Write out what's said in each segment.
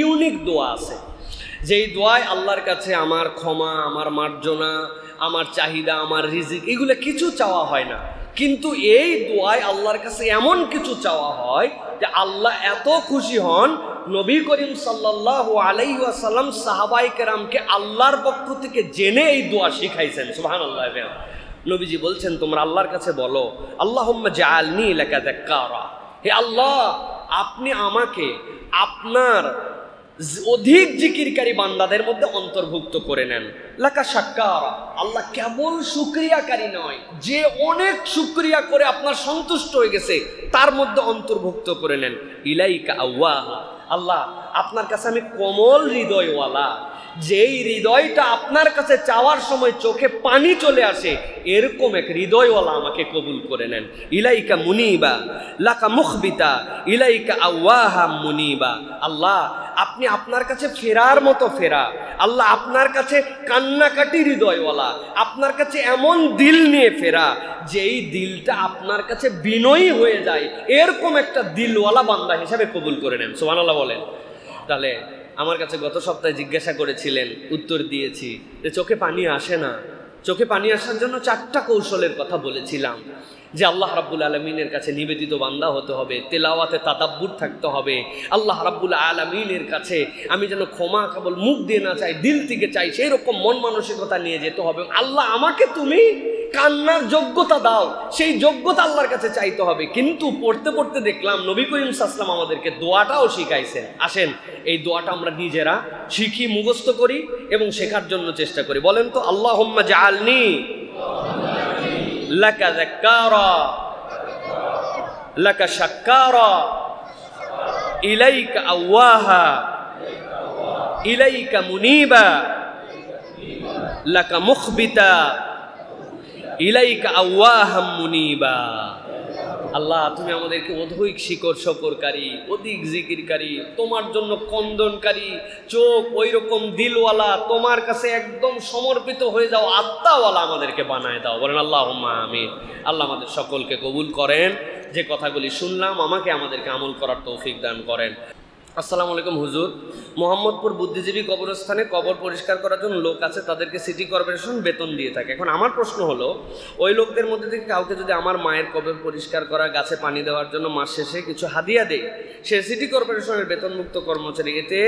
Unique দোয়া আছে। যেই দোয়ায় আল্লাহর কাছে আমার ক্ষমা, আমার মার্জনা, আমার চাহিদা, আমার রিজিক, এগুলো কিছু চাওয়া হয় না। কিন্তু এই দোয়ায় আল্লাহর কাছে এমন কিছু চাওয়া হয় যে আল্লাহ এত খুশি হন, নবী করিম সাল্লাহ আলাইসাল্লাম সাহাবাই কেরামকে আল্লাহর পক্ষ থেকে জেনে এই দোয়া শিখাইছেন। সুহান আল্লাহ নবীজি বলছেন, তোমরা আল্লাহর কাছে বলো আল্লাহ জালনি লেখা দেখারা হে আল্লাহ, আপনি আমাকে আপনার অধিক জিকিরকারী বান্দাদের মধ্যে অন্তর্ভুক্ত করে নেন। লাকা সাক্কার আল্লাহ কেবল শুক্রিয়াকারী নয়। যে অনেক শুক্রিয়া করে আপনার সন্তুষ্ট হয়ে গেছে, তার মধ্যে অন্তর্ভুক্ত করে নেন। ইলাইকা আওয়াহা, আল্লাহ, আপনার কাছে আমি কমল হৃদয়ওয়ালা। যেই হৃদয়টা আপনার কাছে চাওয়ার সময় চোখে পানি চলে আসে, এরকম এক হৃদয়ওয়ালা আমাকে কবুল করে নেন। ইলাইকা মুনিবা, লাকা মুখবিতা, ইলাইকা আওয়াহা মুনিবা। আল্লাহ আপনি আপনার কাছে ফেরার মতো ফেরা। আল্লাহ আপনার কাছে কান্নাকাটি হৃদয়ওয়ালা। আপনার কাছে এমন দিল নিয়ে ফেরা, যেই দিলটা আপনার কাছে বিনয়ী হয়ে যায়। এরকম একটা দিলওয়ালা বান্দা হিসাবে কবুল করে নেন। সোহান আল্লাহ বলেন। তাহলে আমার কাছে গত সপ্তাহে জিজ্ঞাসা করেছিলেন, উত্তর দিয়েছি। যে চোখে পানি আসে না। চোখে পানি আসার জন্য চারটা কৌশলের কথা বলেছিলাম। যে আল্লাহ রাব্বুল আলমিনের কাছে নিবেদিত বান্দা হতে হবে, তেলাওয়াতে তাতাব্বুর থাকতে হবে। আল্লাহ রাব্বুল আলমিনের কাছে আমি যেন ক্ষমা কেবল মুখ দিয়ে না চাই, দিল থেকে চাই সেই রকম মন মানসিকতা নিয়ে যেতে হবে। আল্লাহ আমাকে তুমি কান্নার যোগ্যতা দাও, সেই যোগ্যতা আল্লাহর কাছে চাইতে হবে। কিন্তু পড়তে পড়তে দেখলাম নবী করিম সাসলাম আমাদেরকে দোয়াটাও শিখাইছেন। আসেন, এই দোয়াটা আমরা নিজেরা শিখি, মুখস্থ করি এবং শেখার জন্য চেষ্টা করি। বলেন তো আল্লাহ জালনি ইলাইকা ইলাইকা মুনিবা, লাকা মুখবিতা। ইলাইকা আল্লাহ, তুমি আমাদেরকে অধিক শিকড় শকরকারী অধিক জিকিরকারী, তোমার জন্য কন্দনকারী, চোখ ওই রকম দিলওয়ালা, তোমার কাছে একদম সমর্পিত হয়ে যাও, আত্মাওয়ালা আমাদেরকে বানায় দাও। বলেন আল্লাহ আমি আল্লাহ আমাদের সকলকে কবুল করেন। যে কথাগুলি শুনলাম, আমাকে আমাদেরকে আমল করার তৌফিক দান করেন। আসসালামু আলাইকুম, হুজুর। মোহাম্মদপুর বুদ্ধিজীবী কবরস্থানে কবর পরিষ্কার করার জন্য লোক আছে, তাদেরকে সিটি কর্পোরেশন বেতন দিয়ে থাকে। এখন আমার প্রশ্ন হলো, ওই লোকদের মধ্যে থেকে কাউকে যদি আমার মায়ের কবর পরিষ্কার করা, গাছে পানি দেওয়ার জন্য মাস শেষে কিছু হাদিয়া দেয়, সে সিটি কর্পোরেশনের বেতনমুক্ত কর্মচারী, এতে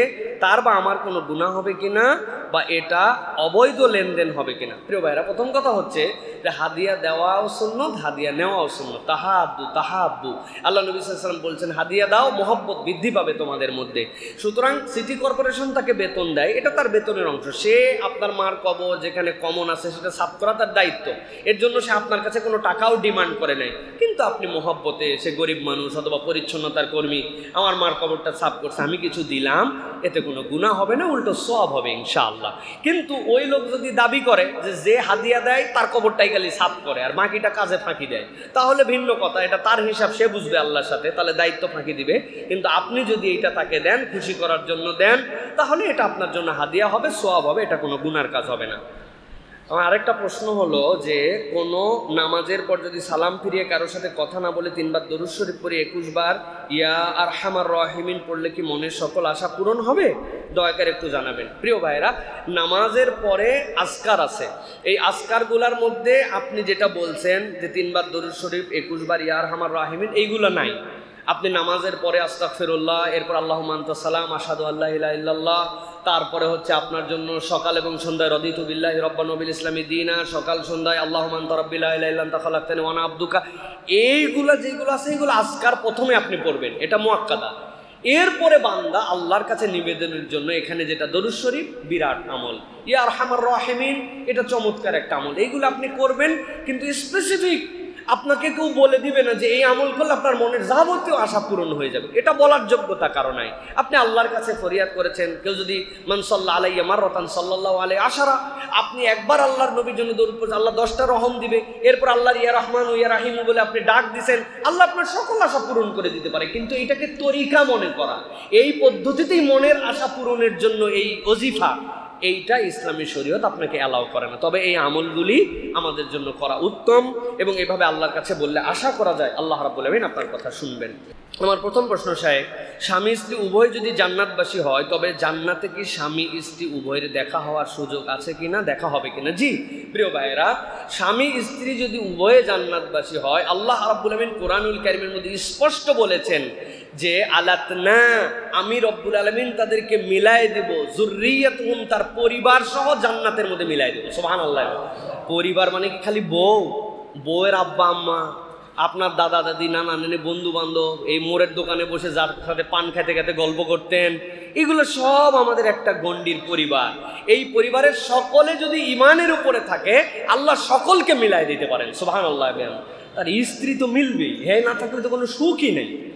তার বা আমার কোনো গুণা হবে কিনা? বা এটা অবৈধ লেনদেন হবে কিনা? প্রিয় ভাইরা প্রথম কথা হচ্ছে যে হাদিয়া দেওয়াও সুন্নত, হাদিয়া নেওয়াও সুন্নত। তাহা আব্দু তাহা আব্দু আল্লাহ নবী সাল্লাম বলছেন, হাদিয়া দাও, মোহব্বত বৃদ্ধি পাবে তোমাদের মধ্যে। সুতরাং সিটি কর্পোরেশন তাকে বেতন দেয়। এটা তার বেতনের অংশ। সে আপনার মার কবর যেখানে কমন আছে, সেটা সাফ করা তার দায়িত্ব। এর জন্য সে আপনার কাছে কোনো টাকাও ডিমান্ড করে নাই। কিন্তু আপনি মোহব্বতে, সে গরিব মানুষ অথবা পরিচ্ছন্নতার কর্মী, আমার মার কবরটা সাফ করছে, আমি কিছু দিলাম, এতে কোনো গুণা হবে না, উল্টো সব হবে ইনশাআল্লাহ কিন্তু ওই লোক যদি দাবি করে যে যে হাদিয়া দেয়, তার কবরটাই খালি সাফ করে আর বাকিটা কাজে ফাঁকি দেয়। তাহলে ভিন্ন কথা, এটা তার হিসাব, সে বুঝবে আল্লাহর সাথে, তাহলে দায়িত্ব ফাঁকি দিবে। কিন্তু আপনি যদি এইটা তাকে দেন, খুশি করার জন্য দেন, তাহলে এটা আপনার জন্য হাদিয়া হবে, সোয়াব হবে, এটা কোনো গুনার কাজ হবে না। আমার আরেকটা প্রশ্ন হলো যে, কোনো নামাজের পর যদি সালাম ফিরিয়ে কারোর সাথে কথা না বলে তিনবার দরুদ শরীফ পড়ে একুশ বার ইয়া আর হামার রহিমিন পড়লে কি মনের সকল আশা পূরণ হবে? দয়া করে একটু জানাবেন। প্রিয় ভাইরা নামাজের পরে আসকার আছে। এই আসকারগুলার মধ্যে আপনি যেটা বলছেন যে, তিনবার দরুদ শরীফ একুশ বার ইয়ার হামার রাহিমিন, এইগুলো নাই। আপনি নামাজের পরে আস্তাক ফিরুল্লাহ এরপর আল্লাহ সালাম আসাদু আল্লাহ ইলা ইল্লাল্লাহ তারপরে হচ্ছে আপনার জন্য সকাল এবং সন্ধ্যায় রদিতু বিল্লাহ রব্বা নবিল ইসলামী দিনা সকাল সন্ধ্যায় আল্লাহ তাখালাক্তানি ওয়ানা আব্দুকা। এইগুলা যেগুলো আছে এইগুলো আজকার প্রথমে আপনি পড়বেন। এটা মোয়াক্কাদা। এরপরে বান্দা আল্লাহর কাছে নিবেদনের জন্য এখানে যেটা দরুদ শরীফ, বিরাট আমল। ইয়ার হামার রাহিমিন, এটা চমৎকার একটা আমল। এইগুলো আপনি করবেন, কিন্তু স্পেসিফিক আপনাকে কেউ বলে দিবে না যে এই আমল করলে আপনার মনের যাবতীয় আশা পূরণ হয়ে যাবে। এটা বলার যোগ্যতা কারও নাই। আপনি আল্লাহর কাছে ফরিয়াদ করেছেন, কেউ যদি মানসল্লাহ আলাই আমার রতান সাল্লাহ আলাই আশারা, আপনি একবার আল্লাহর নবীর জন্য দৌড় পড়ছে আল্লাহ দশটা রহম দিবে, এরপর আল্লাহর ইয়া রহমান ইয়া রাহিম বলে আপনি ডাক দিছেন, আল্লাহ আপনার সকল আশা পূরণ করে দিতে পারে। কিন্তু এটাকে তরিকা মনে করা। এই পদ্ধতিতেই মনের আশা পূরণের জন্য এই অজিফা এইটা ইসলামী শরীয়ত আপনাকে অ্যালাউ করে না। তবে এই আমলগুলি আমাদের জন্য করা উত্তম এবং এভাবে আল্লাহর কাছে বললে আশা করা যায়, আল্লাহ আলামিন আপনার কথা শুনবেন। আমার প্রথম প্রশ্ন সাহেব স্বামী স্ত্রী উভয় যদি জান্নাতবাসী হয়, তবে জান্নাতে কি স্বামী স্ত্রী উভয়ের দেখা হওয়ার সুযোগ আছে কি না দেখা হবে কিনা? জি, প্রিয় ভাইয়েরা, স্বামী স্ত্রী যদি উভয়ে জান্নাতবাসী হয়, আল্লাহ রাব্বুল আলামিন কোরআনুল কারিমের মধ্যে স্পষ্ট বলেছেন যে আলাত না আমি রব্বুল আলমিন তাদেরকে মিলাই দেব জুরিয়াতুহুম তার পরিবার সহ জান্নাতের মধ্যে মিলাই দেব, সুবহানাল্লাহ। পরিবার মানে কি খালি বউ? বউয়ের আব্বা, আম্মা, আপনার দাদা, দাদি, নানা, নানি বন্ধু বান্ধব এই মোড়ের দোকানে বসে যার সাথে পান খেতে খেতে গল্প করতেন, এগুলো সব আমাদের একটা গণ্ডির পরিবার। এই পরিবারের সকলে যদি ইমানের উপরে থাকে, আল্লাহ সকলকে মিলাই দিতে পারেন সুবাহান আল্লাহ তার স্ত্রী তো মিলবেই হ্যাঁ না থাকলে তো কোনো সুখই নেই।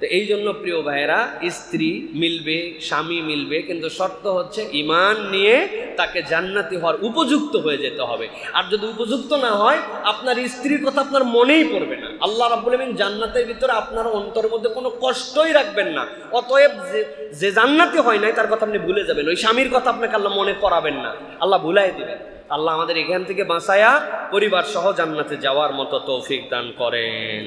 তো এই জন্য প্রিয় ভাইয়েরা, স্ত্রী মিলবে, স্বামী মিলবে, কিন্তু শর্ত হচ্ছে ইমান নিয়ে তাকে জান্নাতি হওয়ার উপযুক্ত হয়ে যেতে হবে। আর যদি উপযুক্ত না হয়, আপনার স্ত্রীর কথা আপনার মনেই পড়বে না। আল্লাহ রাব্বুল আমিন জান্নাতের ভিতরে আপনার অন্তরের মধ্যে কোনো কষ্টই রাখবেন না। অতএব যে যে জান্নাতি হয় নাই, তার কথা আপনি ভুলে যাবেন। ওই স্বামীর কথা আপনাকে আল্লাহ মনে করাবেন না। আল্লাহ ভুলাই দেবেন। আল্লাহ আমাদের এখান থেকে বাঁচায়া পরিবার সহ জান্নাতে যাওয়ার মতো তৌফিক দান করেন।